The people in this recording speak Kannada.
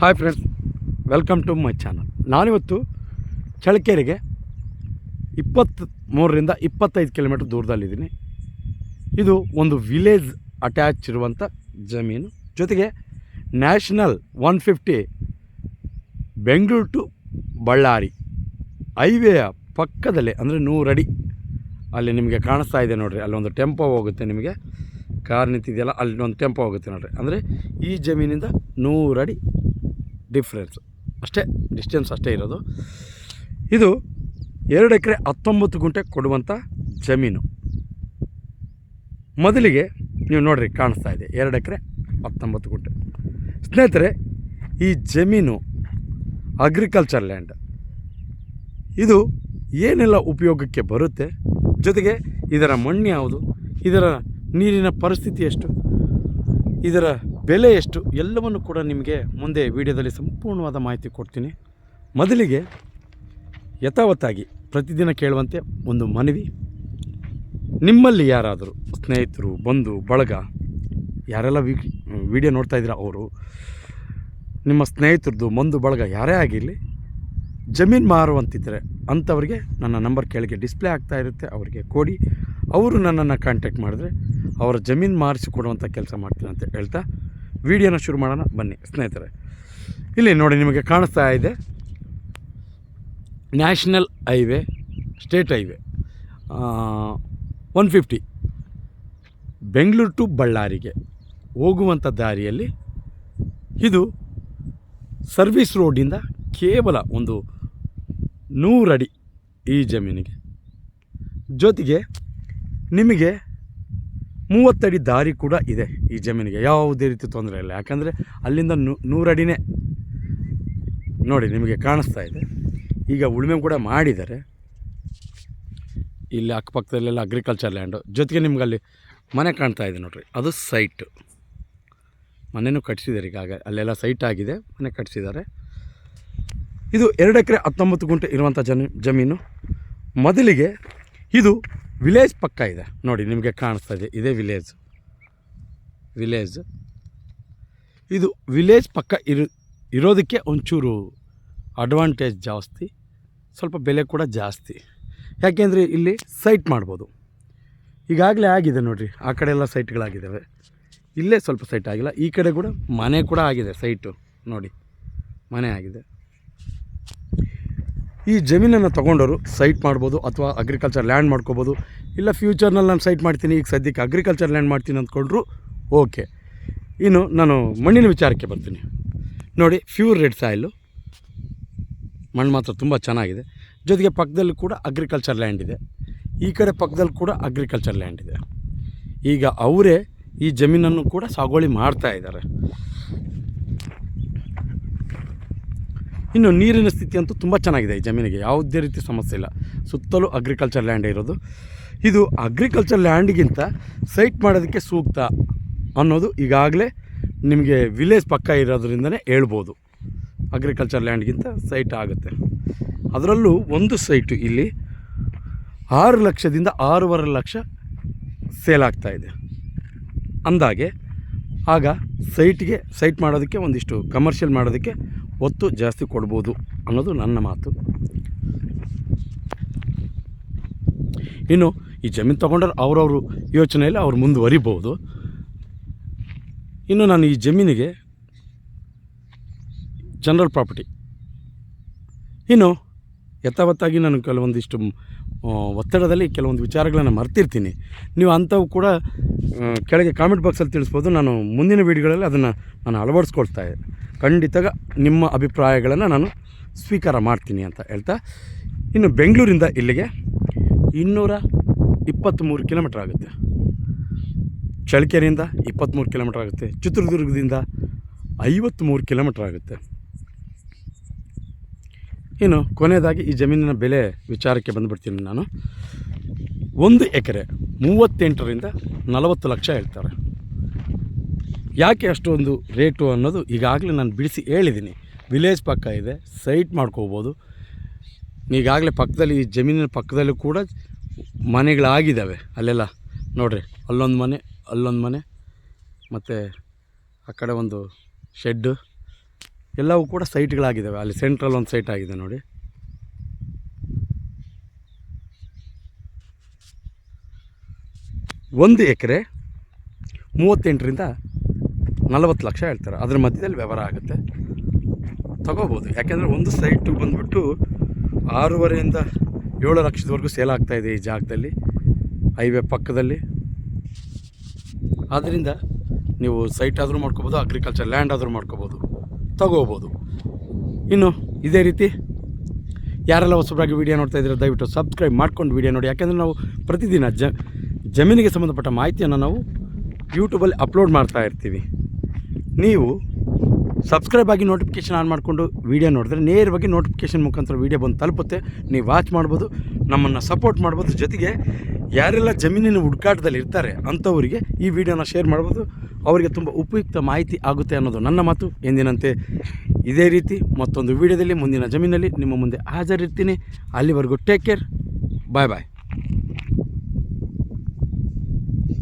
Hi friends welcome to my channel ನಾನಿವತ್ತು ಚಳ್ಳಕೆರೆಗೆ ಇಪ್ಪತ್ತು ಮೂರರಿಂದ ಇಪ್ಪತ್ತೈದು ಕಿಲೋಮೀಟ್ರ್ ದೂರದಲ್ಲಿದ್ದೀನಿ. ಇದು ಒಂದು ವಿಲೇಜ್ ಅಟ್ಯಾಚ್ ಇರುವಂಥ ಜಮೀನು. ಜೊತೆಗೆ national one fifty Bengaluru to Ballari ಹೈವೇಯ ಪಕ್ಕದಲ್ಲೇ, ಅಂದರೆ ನೂರಡಿ ಅಲ್ಲಿ ನಿಮಗೆ ಕಾಣಿಸ್ತಾ ಇದೆ ನೋಡಿರಿ. ಅಲ್ಲೊಂದು ಟೆಂಪೋ ಹೋಗುತ್ತೆ ನಿಮಗೆ. ಕಾರ್ ನಿಂತಿದೆಯಲ್ಲ, ಅಲ್ಲಿ ಒಂದು ಟೆಂಪೋ ಹೋಗುತ್ತೆ ನೋಡಿರಿ. ಅಂದರೆ ಈ ಜಮೀನಿಂದ ನೂರಡಿ ಡಿಫ್ರೆನ್ಸ್ ಅಷ್ಟೇ ಡಿಸ್ಟೆನ್ಸ್ ಅಷ್ಟೇ ಇರೋದು. ಇದು ಎರಡು ಎಕರೆ ಹತ್ತೊಂಬತ್ತು ಗುಂಟೆ ಕೊಡುವಂಥ ಜಮೀನು. ಮೊದಲಿಗೆ ನೀವು ನೋಡ್ರಿ, ಕಾಣಿಸ್ತಾ ಇದೆ. ಎರಡು ಎಕರೆ ಹತ್ತೊಂಬತ್ತು ಗುಂಟೆ. ಸ್ನೇಹಿತರೆ, ಈ ಜಮೀನು ಅಗ್ರಿಕಲ್ಚರ್ ಲ್ಯಾಂಡ್ ಇದು ಏನೆಲ್ಲ ಉಪಯೋಗಕ್ಕೆ ಬರುತ್ತೆ? ಜೊತೆಗೆ ಇದರ ಮಣ್ಣು ಯಾವುದು? ಇದರ ನೀರಿನ ಪರಿಸ್ಥಿತಿ ಎಷ್ಟು? ಇದರ ಬೆಲೆ ಎಷ್ಟು ಎಲ್ಲವನ್ನು ಕೂಡ ನಿಮಗೆ ಮುಂದೆ ವಿಡಿಯೋದಲ್ಲಿ ಸಂಪೂರ್ಣವಾದ ಮಾಹಿತಿ ಕೊಡ್ತೀನಿ. ಮೊದಲಿಗೆ ಯಥಾವತ್ತಾಗಿ ಪ್ರತಿದಿನ ಕೇಳುವಂತೆ ಒಂದು ಮನವಿ. ನಿಮ್ಮಲ್ಲಿ ಯಾರಾದರೂ ಸ್ನೇಹಿತರು, ಬಂಧು, ಬಳಗ, ಯಾರೆಲ್ಲ ವಿಡಿಯೋ ನೋಡ್ತಾ ಇದ್ದೀರಾ ಅವರು, ನಿಮ್ಮ ಸ್ನೇಹಿತರದ್ದು ಬಂಧು, ಬಳಗ ಯಾರೇ ಆಗಿರಲಿ, ಜಮೀನು ಮಾರುವಂತಿದ್ದರೆ ಅಂಥವ್ರಿಗೆ ನನ್ನ ನಂಬರ್ ಕೆಳಗೆ ಡಿಸ್ಪ್ಲೇ ಆಗ್ತಾ ಇರುತ್ತೆ, ಅವರಿಗೆ ಕೊಡಿ. ಅವರು ನನ್ನನ್ನು ಕಾಂಟ್ಯಾಕ್ಟ್ ಮಾಡಿದ್ರೆ ಅವರ ಜಮೀನು ಮಾರಿಸಿ ಕೊಡುವಂಥ ಕೆಲಸ ಮಾಡ್ತೀನಿ ಅಂತ ಹೇಳ್ತಾ ವಿಡಿಯೋನ ಶುರು ಮಾಡೋಣ, ಬನ್ನಿ, ಸ್ನೇಹಿತರೆ. ಇಲ್ಲಿ ನೋಡಿ ನಿಮಗೆ ಕಾಣಿಸ್ತಾ ಇದೆ. National highway, state highway one fifty. Bengaluru to ಬಳ್ಳಾರಿಗೆ ಹೋಗುವಂಥ ದಾರಿಯಲ್ಲಿ ಇದು ಸರ್ವಿಸ್ ರೋಡಿಂದ ಕೇವಲ ಒಂದು ನೂರಡಿ ಈ ಜಮೀನಿಗೆ. ಜೊತೆಗೆ ನಿಮಗೆ ಮೂವತ್ತಡಿ ದಾರಿ ಕೂಡ ಇದೆ ಈ ಜಮೀನಿಗೆ. ಯಾವುದೇ ರೀತಿ ತೊಂದರೆ ಇಲ್ಲ. ಯಾಕಂದರೆ ಅಲ್ಲಿಂದ ನೂರಡಿನೇ ನೋಡಿ ನಿಮಗೆ ಕಾಣಿಸ್ತಾ ಇದೆ. ಈಗ ಉಳುಮೆ ಕೂಡ ಮಾಡಿದ್ದಾರೆ. ಇಲ್ಲಿ ಅಕ್ಕಪಕ್ಕದಲ್ಲೆಲ್ಲ ಅಗ್ರಿಕಲ್ಚರ್ ಲ್ಯಾಂಡು ಜೊತೆಗೆ ನಿಮ್ಗೆ ಅಲ್ಲಿ ಮನೆ ಕಾಣ್ತಾ ಇದೆ ನೋಡಿರಿ. ಅದು ಸೈಟು ಮನೆಯೂ ಕಟ್ಸಿದ್ದಾರೆ ಈಗಾಗ. ಅಲ್ಲೆಲ್ಲ ಸೈಟ್ ಆಗಿದೆ. ಮನೆ ಕಟ್ಸಿದ್ದಾರೆ. ಇದು ಎರಡು ಎಕರೆ ಹತ್ತೊಂಬತ್ತು ಗುಂಟೆ ಇರುವಂಥ ಜಮೀನು. ಮೊದಲಿಗೆ ಇದು ವಿಲೇಜ್ ಪಕ್ಕ ಇದೆ. ನೋಡಿ, ನಿಮಗೆ ಕಾಣಿಸ್ತಾ ಇದೆ. ಇದೇ ವಿಲೇಜ್ ವಿಲೇಜ್ ಇದು ವಿಲೇಜ್ ಪಕ್ಕ ಇರು, ಇರೋದಕ್ಕೆ ಒಂಚೂರು ಅಡ್ವಾಂಟೇಜ್ ಜಾಸ್ತಿ, ಸ್ವಲ್ಪ ಬೆಲೆ ಕೂಡ ಜಾಸ್ತಿ. ಯಾಕೆಂದರೆ ಇಲ್ಲಿ ಸೈಟ್ ಮಾಡ್ಬೋದು. ಈಗಾಗಲೇ ಆಗಿದೆ ನೋಡಿರಿ, ಆ ಕಡೆ ಎಲ್ಲ ಸೈಟ್ಗಳಾಗಿದ್ದಾವೆ ಇಲ್ಲೇ ಸ್ವಲ್ಪ ಸೈಟ್ ಆಗಿಲ್ಲ, ಈ ಕಡೆ ಕೂಡ ಮನೆ ಕೂಡ ಆಗಿದೆ ಸೈಟು ನೋಡಿ, ಮನೆ ಆಗಿದೆ. ಈ ಜಮೀನನ್ನು ತೊಗೊಂಡವರು ಸೈಟ್ ಮಾಡ್ಬೋದು ಅಥವಾ ಅಗ್ರಿಕಲ್ಚರ್ ಲ್ಯಾಂಡ್ ಮಾಡ್ಕೋಬೋದು. ಇಲ್ಲ ಫ್ಯೂಚರ್ನಲ್ಲಿ ನಾನು ಸೈಟ್ ಮಾಡ್ತೀನಿ, ಈಗ ಸದ್ಯಕ್ಕೆ ಅಗ್ರಿಕಲ್ಚರ್ ಲ್ಯಾಂಡ್ ಮಾಡ್ತೀನಿ ಅಂದ್ಕೊಂಡ್ರು ಓಕೆ ಇನ್ನು ನಾನು ಮಣ್ಣಿನ ವಿಚಾರಕ್ಕೆ ಬರ್ತೀನಿ. ನೋಡಿ ಫ್ಯೂರ್ ರೆಡ್ ಸಾಯಿಲು ಮಣ್ಣು ಮಾತ್ರ ತುಂಬ ಚೆನ್ನಾಗಿದೆ. ಜೊತೆಗೆ ಪಕ್ಕದಲ್ಲಿ ಕೂಡ ಅಗ್ರಿಕಲ್ಚರ್ ಲ್ಯಾಂಡ್ ಇದೆ. ಈ ಕಡೆ ಪಕ್ಕದಲ್ಲಿ ಕೂಡ ಅಗ್ರಿಕಲ್ಚರ್ ಲ್ಯಾಂಡ್ ಇದೆ. ಈಗ ಅವರೇ ಈ ಜಮೀನನ್ನು ಕೂಡ ಸಾಗುವಳಿ ಮಾಡ್ತಾ ಇದ್ದಾರೆ. ಇನ್ನು ನೀರಿನ ಸ್ಥಿತಿ ಅಂತೂ ತುಂಬ ಚೆನ್ನಾಗಿದೆ ಈ ಜಮೀನಿಗೆ, ಯಾವುದೇ ರೀತಿ ಸಮಸ್ಯೆ ಇಲ್ಲ. ಸುತ್ತಲೂ ಅಗ್ರಿಕಲ್ಚರ್ ಲ್ಯಾಂಡ್ ಇರೋದು. ಇದು ಅಗ್ರಿಕಲ್ಚರ್ ಲ್ಯಾಂಡ್ಗಿಂತ ಸೈಟ್ ಮಾಡೋದಕ್ಕೆ ಸೂಕ್ತ ಅನ್ನೋದು ಈಗಾಗಲೇ ನಿಮಗೆ ವಿಲೇಜ್ ಪಕ್ಕ ಇರೋದ್ರಿಂದನೇ ಹೇಳ್ಬೋದು. ಅಗ್ರಿಕಲ್ಚರ್ ಲ್ಯಾಂಡ್ಗಿಂತ ಸೈಟ್ ಆಗುತ್ತೆ. ಅದರಲ್ಲೂ ಒಂದು ಸೈಟು ಇಲ್ಲಿ ಆರು ಲಕ್ಷದಿಂದ ಆರೂವರೆ ಲಕ್ಷ ಸೇಲ್ ಆಗ್ತಾ ಇದೆ. ಅಂದಾಗೆ ಆಗ ಸೈಟ್ಗೆ ಸೈಟ್ ಮಾಡೋದಕ್ಕೆ ಒಂದಿಷ್ಟು ಕಮರ್ಷಿಯಲ್ ಮಾಡೋದಕ್ಕೆ ಒತ್ತು ಜಾಸ್ತಿ ಕೊಡ್ಬೋದು ಅನ್ನೋದು ನನ್ನ ಮಾತು. ಇನ್ನು ಈ ಜಮೀನು ತೊಗೊಂಡ್ರೆ ಅವರವ್ರ ಯೋಚನೆಯಲ್ಲಿ ಅವ್ರು ಮುಂದುವರಿಬೋದು. ಇನ್ನು ನಾನು ಈ ಜಮೀನಿಗೆ ಜನರಲ್ ಪ್ರಾಪರ್ಟಿ. ಇನ್ನು ಯಥಾವತ್ತಾಗಿ ನಾನು ಕೆಲವೊಂದಿಷ್ಟು ಒತ್ತಡದಲ್ಲಿ ಕೆಲವೊಂದು ವಿಚಾರಗಳನ್ನು ಮರ್ತಿರ್ತೀನಿ. ನೀವು ಅಂಥವು ಕೂಡ ಕೆಳಗೆ ಕಾಮೆಂಟ್ ಬಾಕ್ಸಲ್ಲಿ ತಿಳಿಸ್ಬೋದು. ನಾನು ಮುಂದಿನ ವೀಡಿಯೋಗಳಲ್ಲಿ ಅದನ್ನು ನಾನು ಅಳವಡಿಸ್ಕೊಳ್ತಾ ಖಂಡಿತ ನಿಮ್ಮ ಅಭಿಪ್ರಾಯಗಳನ್ನು ನಾನು ಸ್ವೀಕಾರ ಮಾಡ್ತೀನಿ ಅಂತ ಹೇಳ್ತಾ, ಇನ್ನು ಬೆಂಗಳೂರಿಂದ ಇಲ್ಲಿಗೆ ಇನ್ನೂರ ಇಪ್ಪತ್ತ್ಮೂರು ಕಿಲೋಮೀಟ್ರ್ ಆಗುತ್ತೆ. ಚಳಕೆರೆಯಿಂದ ಇಪ್ಪತ್ತ್ಮೂರು ಕಿಲೋಮೀಟ್ರ್ ಆಗುತ್ತೆ. ಚಿತ್ರದುರ್ಗದಿಂದ ಐವತ್ತ್ಮೂರು ಕಿಲೋಮೀಟ್ರ್ ಆಗುತ್ತೆ. ಇನ್ನು ಕೊನೆಯದಾಗಿ ಈ ಜಮೀನಿನ ಬೆಲೆ ವಿಚಾರಕ್ಕೆ ಬಂದುಬಿಡ್ತೀನಿ ನಾನು. ಒಂದು ಎಕರೆ ಮೂವತ್ತೆಂಟರಿಂದ ನಲವತ್ತು ಲಕ್ಷ ಹೇಳ್ತಾರೆ. ಯಾಕೆ ಅಷ್ಟೊಂದು ರೇಟು ಅನ್ನೋದು ಈಗಾಗಲೇ ನಾನು ಬಿಡಿಸಿ ಹೇಳಿದ್ದೀನಿ. ವಿಲೇಜ್ ಪಕ್ಕ ಇದೆ ಸೈಟ್ ಮಾಡ್ಕೋಬೋದು. ಈಗಾಗಲೇ ಪಕ್ಕದಲ್ಲಿ, ಈ ಜಮೀನಿನ ಪಕ್ಕದಲ್ಲೂ ಕೂಡ ಮನೆಗಳಾಗಿದ್ದಾವೆ ಅಲ್ಲೆಲ್ಲ. ನೋಡಿರಿ, ಅಲ್ಲೊಂದು ಮನೆ ಅಲ್ಲೊಂದು ಮನೆ, ಮತ್ತು ಆ ಕಡೆ ಒಂದು ಶೆಡ್ಡು ಎಲ್ಲವೂ ಕೂಡ ಸೈಟ್ಗಳಾಗಿದ್ದಾವೆ ಅಲ್ಲಿ ಸೆಂಟ್ರಲ್ ಒಂದು ಸೈಟ್ ಆಗಿದೆ ನೋಡಿ. ಒಂದು ಎಕರೆ ಮೂವತ್ತೆಂಟರಿಂದ ನಲವತ್ತು ಲಕ್ಷ ಹೇಳ್ತಾರೆ. ಅದ್ರ ಮಧ್ಯದಲ್ಲಿ ವ್ಯವಹಾರ ಆಗುತ್ತೆ. ತಗೋಬೋದು. ಯಾಕೆಂದರೆ ಒಂದು ಸೈಟು ಬಂದುಬಿಟ್ಟು ಆರೂವರೆಯಿಂದ ಏಳು ಲಕ್ಷದವರೆಗೂ ಸೇಲ್ ಆಗ್ತಾ ಇದೆ ಈ ಜಾಗದಲ್ಲಿ ಹೈವೇ ಪಕ್ಕದಲ್ಲಿ. ಆದ್ದರಿಂದ ನೀವು ಸೈಟ್ ಆದರೂ ಮಾಡ್ಕೋಬೋದು ಅಗ್ರಿಕಲ್ಚರ್ ಲ್ಯಾಂಡ್ ಆದರೂ ಮಾಡ್ಕೋಬೋದು. ತಗೋಬೋದು. ಇನ್ನು ಇದೇ ರೀತಿ ಯಾರೆಲ್ಲ ಹೊಸಬರಾಗಿ ವೀಡಿಯೋ ನೋಡ್ತಾ ಇದ್ದೀರಾ, ದಯವಿಟ್ಟು ಸಬ್ಸ್ಕ್ರೈಬ್ ಮಾಡ್ಕೊಂಡು ವೀಡಿಯೋ ನೋಡಿ. ಯಾಕೆಂದರೆ ನಾವು ಪ್ರತಿದಿನ ಜಮೀನಿಗೆ ಸಂಬಂಧಪಟ್ಟ ಮಾಹಿತಿಯನ್ನು ನಾವು ಯೂಟ್ಯೂಬಲ್ಲಿ ಅಪ್ಲೋಡ್ ಮಾಡ್ತಾ ಇರ್ತೀವಿ. ನೀವು ಸಬ್ಸ್ಕ್ರೈಬ್ ಆಗಿ ನೋಟಿಫಿಕೇಷನ್ ಆನ್ ಮಾಡಿಕೊಂಡು ವೀಡಿಯೋ ನೋಡಿದ್ರೆ ನೇರವಾಗಿ ನೋಟಿಫಿಕೇಷನ್ ಮುಖಾಂತರ ವೀಡಿಯೋ ಬಂದು ತಲುಪುತ್ತೆ. ನೀವು ವಾಚ್ ಮಾಡ್ಬೋದು, ನಮ್ಮನ್ನು ಸಪೋರ್ಟ್ ಮಾಡ್ಬೋದು. ಜೊತೆಗೆ ಯಾರೆಲ್ಲ ಜಮೀನಿನ ಹುಡುಕಾಟದಲ್ಲಿ ಇರ್ತಾರೆ, ಅಂಥವರಿಗೆ ಈ ವಿಡಿಯೋನ ಶೇರ್ ಮಾಡ್ಬೋದು. ಅವರಿಗೆ ತುಂಬ ಉಪಯುಕ್ತ ಮಾಹಿತಿ ಆಗುತ್ತೆ ಅನ್ನೋದು ನನ್ನ ಮಾತು. ಎಂದಿನಂತೆ ಇದೇ ರೀತಿ ಮತ್ತೊಂದು ವಿಡಿಯೋದಲ್ಲಿ ಮುಂದಿನ ಜಮೀನಲ್ಲಿ ನಿಮ್ಮ ಮುಂದೆ ಹಾಜರಿರ್ತೀನಿ. ಅಲ್ಲಿವರೆಗೂ ಟೇಕ್ ಕೇರ್ ಬಾಯ್ ಬಾಯ್